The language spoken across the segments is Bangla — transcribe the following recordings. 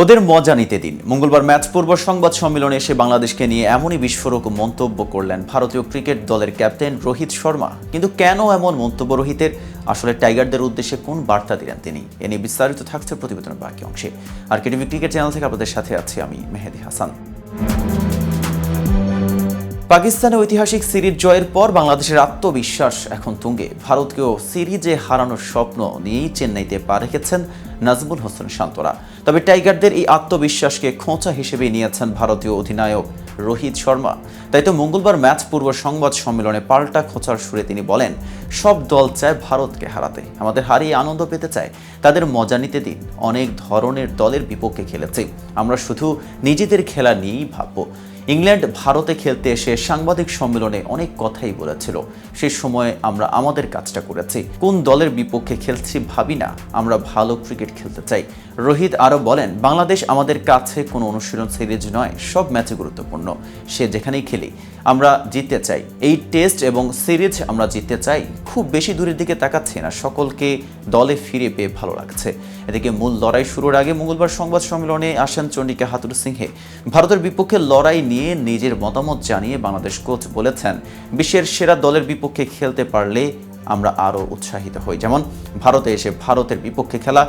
ওদের মজা নিতে দিন। মঙ্গলবার ম্যাচ পূর্ব সংবাদ সম্মেলনে এসে বাংলাদেশকে নিয়ে এমনই বিস্ফোরক মন্তব্য করলেন ভারতীয় ক্রিকেট দলের ক্যাপ্টেন রোহিত শর্মা। কিন্তু কেন এমন মন্তব্য রোহিতের? আসলে টাইগারদের উদ্দেশ্যে কোন বার্তা দিলেন তিনি? এ নিয়ে বিস্তারিত থাকছে প্রতিবেদনের বাকি অংশে। আর কেটিভি ক্রিকেট চ্যানেল থেকে আপনাদের সাথে আছি আমি মেহেদি হাসান। পাকিস্তানে ঐতিহাসিক সিরিজ জয়ের পর বাংলাদেশের আত্মবিশ্বাস এখন তুঙ্গে। ভারতকেও সিরিজে হারানোর স্বপ্ন নিয়েই চেন্নাইতে পা রেখেছেন নাজমুল হোসেন শান্তরা। তবে টাইগারদের এই আত্মবিশ্বাসকে খোঁচা হিসেবে নিয়েছেন ভারতীয় অধিনায়ক রোহিত শর্মা। তাই তো মঙ্গলবার ম্যাচ পূর্ব সংবাদ সম্মেলনে পাল্টা খোঁচার সুরে তিনি বলেন, সব দল চায় ভারতকে হারাতে। আমাদের হারিয়ে আনন্দ পেতে চায়। তাদের মজা নিতে দিন। অনেক ধরনের দলের বিপক্ষে খেলেছে। আমরা শুধু নিজেদের খেলা নিয়েই ভাববো। ইংল্যান্ড ভারতে খেলতে এসে সাংবাদিক সম্মেলনে অনেক কথাই বলেছিল। সেই সময়ে আমরা আমাদের কাজটা করেছি। কোন দলের বিপক্ষে খেলছি ভাবি না, আমরা ভালো ক্রিকেট খেলতে চাই। রোহিত আরও বলেন, বাংলাদেশ আমাদের কাছে কোনো অনুশীলন সিরিজ নয়, সব ম্যাচে গুরুত্বপূর্ণ, সে যেখানেই খেলি। আমরা জিততে চাই। এই টেস্ট এবং সিরিজ আমরা জিততে চাই, খুব বেশি দূরের দিকে তাকাচ্ছি না, সকলকে দলে ফিরে পেয়ে ভালো লাগছে। এদিকে মূল লড়াই শুরুর আগে মঙ্গলবার সংবাদ সম্মেলনে আসেন চন্ডিকা হাতুর সিংহে। ভারতের বিপক্ষে লড়াই নিয়ে নিজের মতামত জানিয়ে বাংলাদেশ কোচ বলেছেন, বিশ্বের সেরা দলের বিপক্ষে খেলতে পারলে আমরা আরও উৎসাহিত হই। যেমন, ভারতে এসে ভারতের বিপক্ষে খেলা,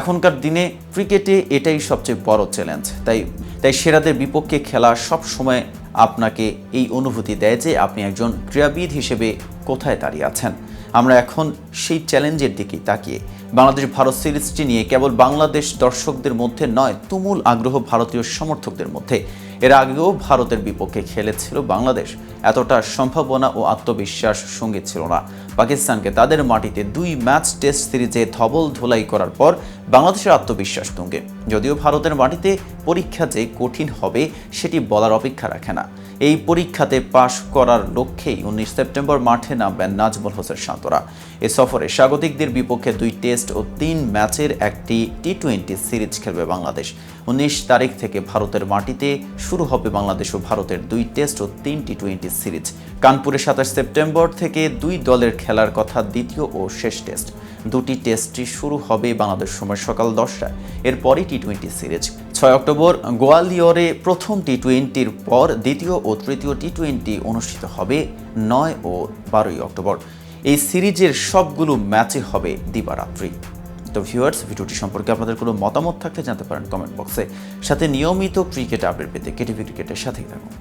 এখনকার দিনে ক্রিকেটে এটাই সবচেয়ে বড় চ্যালেঞ্জ। তাই তাই সেরাদের বিপক্ষে খেলা সব সময় আপনাকে এই অনুভূতি দেয় যে আপনি একজন ক্রীড়াবিদ হিসেবে কোথায় দাঁড়িয়ে আছেন। আমরা এখন সেই চ্যালেঞ্জের দিকেই তাকিয়ে। বাংলাদেশ ভারত সিরিজটি নিয়ে কেবল বাংলাদেশ দর্শকদের মধ্যে নয়, তুমুল আগ্রহ ভারতীয় সমর্থকদের মধ্যে। এর আগেও ভারতের বিপক্ষে খেলেছিল বাংলাদেশ। এতটা সম্ভাবনা ও আত্মবিশ্বাস সঙ্গে ছিল না। পাকিস্তানকে তাদের মাটিতে দুই ম্যাচ টেস্ট সিরিজে ধবল ধোলাই করার পর বাংলাদেশের আত্মবিশ্বাস তুঙ্গে। যদিও ভারতের মাটিতে পরীক্ষা যে কঠিন হবে, সেটি বলার অপেক্ষা রাখে না। এই পরীক্ষাতে পাশ করার লক্ষ্যেই উনিশ সেপ্টেম্বর মাঠে নামবেন নাজমুল হোসেন শান্তরা এ সফরে স্বাগতিকদের বিপক্ষে দুই টেস্ট ও তিন ম্যাচের একটি টি টোয়েন্টি সিরিজ খেলবে বাংলাদেশ। উনিশ তারিখ থেকে ভারতের মাটিতে শুরু হবে বাংলাদেশ ও ভারতের দুই টেস্ট ও তিন টি টোয়েন্টি সিরিজ। কানপুরে সাতাশ সেপ্টেম্বর থেকে দুই দলের খেলার কথা দ্বিতীয় ও শেষ টেস্ট। দুটি টেস্টটি শুরু হবে বাংলাদেশ সময় সকাল দশটায়। এরপরই টি টোয়েন্টি সিরিজ। ছয় অক্টোবর গোয়ালিয়রে প্রথম টি টোয়েন্টির পর দ্বিতীয় ও তৃতীয় টি টোয়েন্টি অনুষ্ঠিত হবে নয় ও বারোই অক্টোবর। এই সিরিজের সবগুলো ম্যাচে হবে দিবারাত্রি। তো ভিউয়ার্স, ভিডিওটি সম্পর্কে আপনাদের কোনো মতামত থাকলে জানতে পারেন কমেন্ট বক্সে। সাথে নিয়মিত ক্রিকেট আপডেট পেতে কেটিভি ক্রিকেটের সাথেই থাকুন।